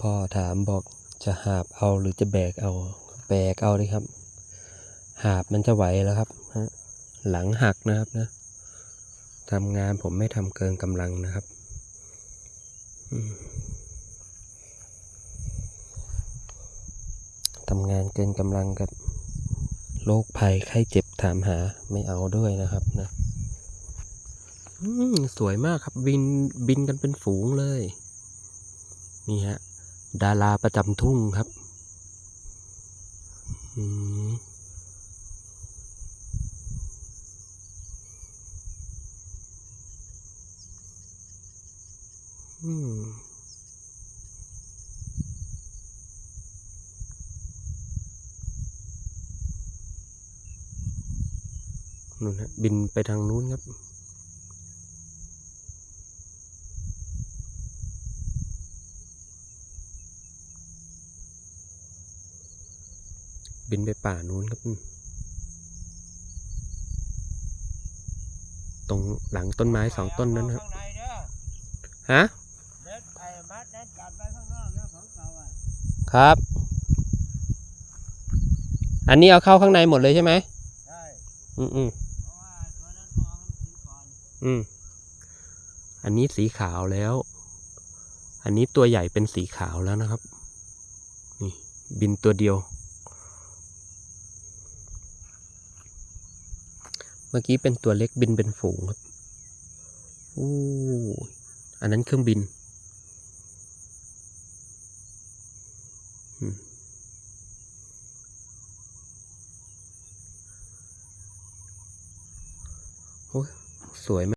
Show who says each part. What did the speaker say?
Speaker 1: พ่อถามบอกจะหาบเอาหรือจะแบกเอา แบกเอาเลยครับ หาบมันจะไหวแล้วครับหลังหักนะครับนะทำงานผมไม่ทำเกินกำลังนะครับทำงานเกินกำลังกับโรคภัยไข้เจ็บถามหาไม่เอาด้วยนะครับนะสวยมากครับบินบินกันเป็นฝูงเลย นี่ฮะ ดาราประจำทุ่งครับอืมนู่นฮะบินไปทางนู้นครับ บินไปป่านู้นครับ ตรงหลังต้นไม้สองต้นนั้นครับ
Speaker 2: ข้างในเด้อ
Speaker 1: ฮะ
Speaker 2: เด็ดไอ้มัดนั้นจัดไว้ข้างนอกนะของเก่าอะ
Speaker 1: ครับ อันนี้เอาเข้าข้างในหมดเลยใช่ไหม
Speaker 2: ใช่
Speaker 1: อืมอืม
Speaker 2: เพราะว่าตัวนั้นมองมันสีก่อน
Speaker 1: อืม อันนี้สีขาวแล้ว อันนี้ตัวใหญ่เป็นสีขาวแล้วนะครับ นี่ บินตัวเดียว เมื่อกี้เป็นตัวเล็กบินเป็นฝูงครับอู้อันนั้นเครื่องบิน โอ้สวยไหม